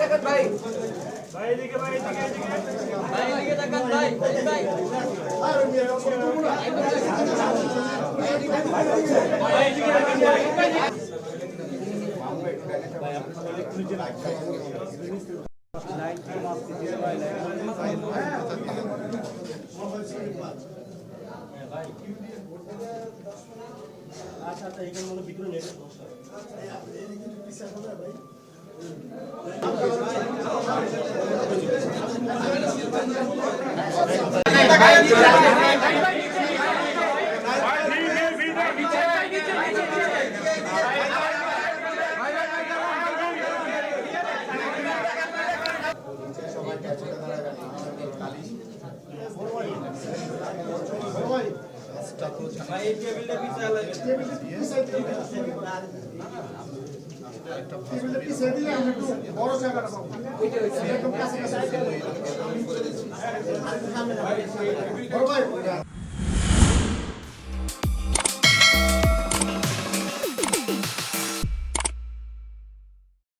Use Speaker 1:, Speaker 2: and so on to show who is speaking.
Speaker 1: তাকান ভাই।
Speaker 2: ভাই এদিকে ভাই এদিকে এদিকে।
Speaker 1: ভাই এদিকে তাকান ভাই ভাই। ভাই এই টেবিলটা পিছায় লাগবে
Speaker 3: বড় ভাই 아 이, 저희가 이,